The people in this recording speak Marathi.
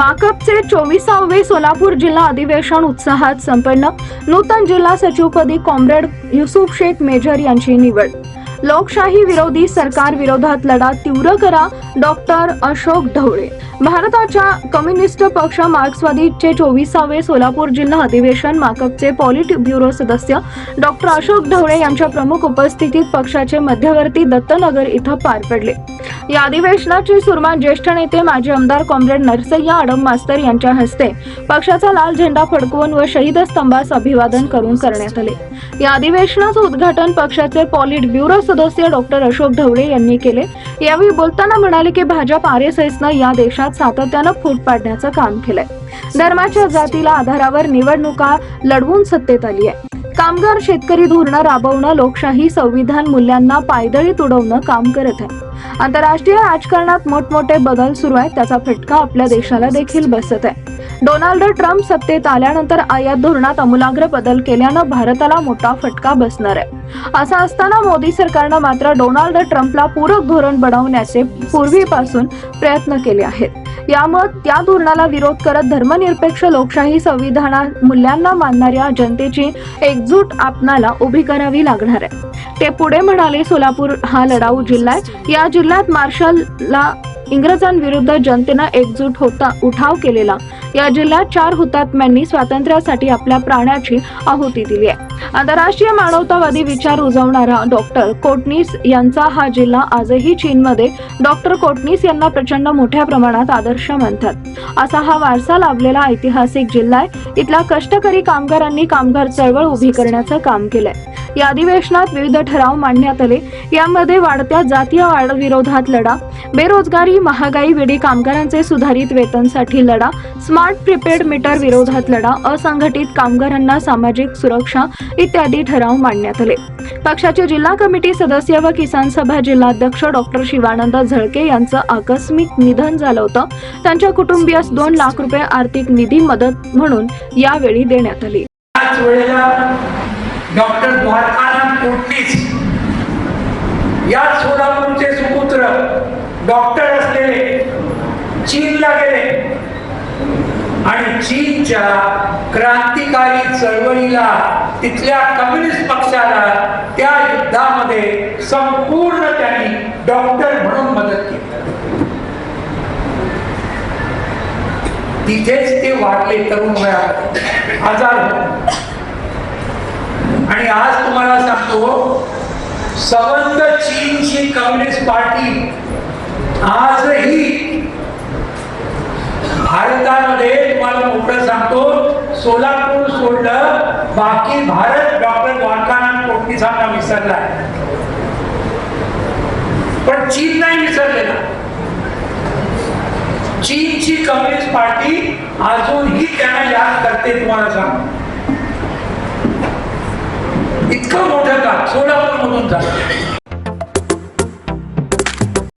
माकपचे चोवीसावे सोलापूर जिल्हा अधिवेशन उत्साहात संपन्न. नूतन जिल्हा सचिवपदी कॉम्रेड युसुफ शेख मेजर यांची निवड. लोकशाही विरोधी सरकार विरोधात लढा तीव्र करा डॉक्टर अशोक ढवळे. भारताच्या कम्युनिस्ट पक्ष मार्क्सवादीचे चोवीसावे सोलापूर जिल्हा अधिवेशन माकपचे पॉलिट ब्युरो सदस्य डॉक्टर अशोक ढवळे यांच्या प्रमुख उपस्थितीत पक्षाचे मध्यवर्ती दत्तनगर इथं पार पडले. या अधिवेशनाची सुरुवात ज्येष्ठ नेते माजी आमदार कॉम्रेड नरसय्या आडम मास्तर यांच्या हस्ते पक्षाचा लाल झेंडा फडकवून व शहीद स्तंभास अभिवादन करून करण्यात आले. या अधिवेशनाचं उद्घाटन पक्षाचे पॉलिट ब्युरो सदस्य डॉक्टर अशोक ढवळे यांनी केले. यावेळी बोलताना म्हणाले की भाजप आर एस एसनं या देशात सातत्यानं फूट पाडण्याचं काम केलंय. धर्माच्या जातीला आधारावर निवडणुका लढवून सत्तेत आली आहे. कामगार शेतकरी धोरणं राबवणं लोकशाही संविधान मूल्यांना पायदळी तुडवणं काम करत आहे. आंतरराष्ट्रीय राजकारणात मोठमोठे बदल सुरू आहेत त्याचा फटका आपल्या देशाला देखील बसत आहे. डोनाल्ड ट्रम्प सत्तेत आल्यानंतर आयात धोरणात अमूलाग्र बदल केल्यानं भारताला मोठा फटका बसणार आहे. असं असताना मोदी सरकारनं मात्र डोनाल्ड ट्रम्पला पूरक धोरण बनवण्याचे पूर्वीपासून प्रयत्न केले आहेत. यामुळे त्या धोरणाला विरोध करत धर्मनिरपेक्ष लोकशाही संविधाना मूल्यांना मानणाऱ्या जनतेची एकजूट आपणाला उभी करावी लागणार आहे. ते पुढे म्हणाले सोलापूर हा लढाऊ जिल्हा आहे. या जिल्ह्यात मार्शलला इंग्रजांविरुद्ध जनतेनं एकजूट होता उठाव केलेला. या जिल्ह्यात चार हुतात्म्यांनी स्वातंत्र्यासाठी आपल्या प्राण्याची आहुती दिली आहे. आंतरराष्ट्रीय मानवतावादी विचार रुजवणारा डॉक्टर कोटनीस यांचा हा जिल्हा आजही चीनमध्ये डॉक्टर कोटनीस यांना प्रचंड मोठ्या प्रमाणात आदर्श मानतात. असा हा वारसा लाभलेला ऐतिहासिक जिल्हा आहे. इथल्या कष्टकरी कामगारांनी कामगार चळवळ उभी करण्याचं काम केलंय. या अधिवेशनात विविध ठराव मांडण्यात आले. यामध्ये वाढत्या जातीय वाढ विरोधात लढा बेरोजगारी महागाई वेळी कामगारांचे सुधारित वेतनसाठी लढा स्मार्ट प्रिपेड मीटर विरोधात लढा असंघटित कामगारांना सामाजिक सुरक्षा इत्यादी ठराव मांडण्यात आले. पक्षाचे जिल्हा कमिटी सदस्य व किसान सभा जिल्हाध्यक्ष डॉक्टर शिवानंद झळके यांचं आकस्मिक निधन झालं होतं. त्यांच्या कुटुंबियास दोन लाख रुपये आर्थिक निधी मदत म्हणून यावेळी देण्यात आली. डॉक्टर द्वारकानाथ कोटणीस या सोलापूरचे डॉक्टर असलेले चीनला गेले. आणि चीनच्या क्रांतिकारी चळवळीला तिथल्या कम्युनिस्ट पक्षाला त्या युद्धामध्ये संपूर्ण त्यांनी डॉक्टर म्हणून मदत केली. तिथेच ते वाढले तरुण वयात. आजार आणि आज तुम्हाला सांगतो संबंध चीनची कम्युनिस्ट पार्टी आजही भारतामध्ये तुम्हाला मोठं सांगतो सोलापूर सोडलं बाकी भारत डॉक्टर द्वारकानाथ पोटणीसांना विसरलाय पण चीन नाही विसरलेला. चीनची कम्युनिस्ट पार्टी अजूनही त्यांना याद करते तुम्हाला सांग इतकं मोठं का? सोलापूर मधून झालं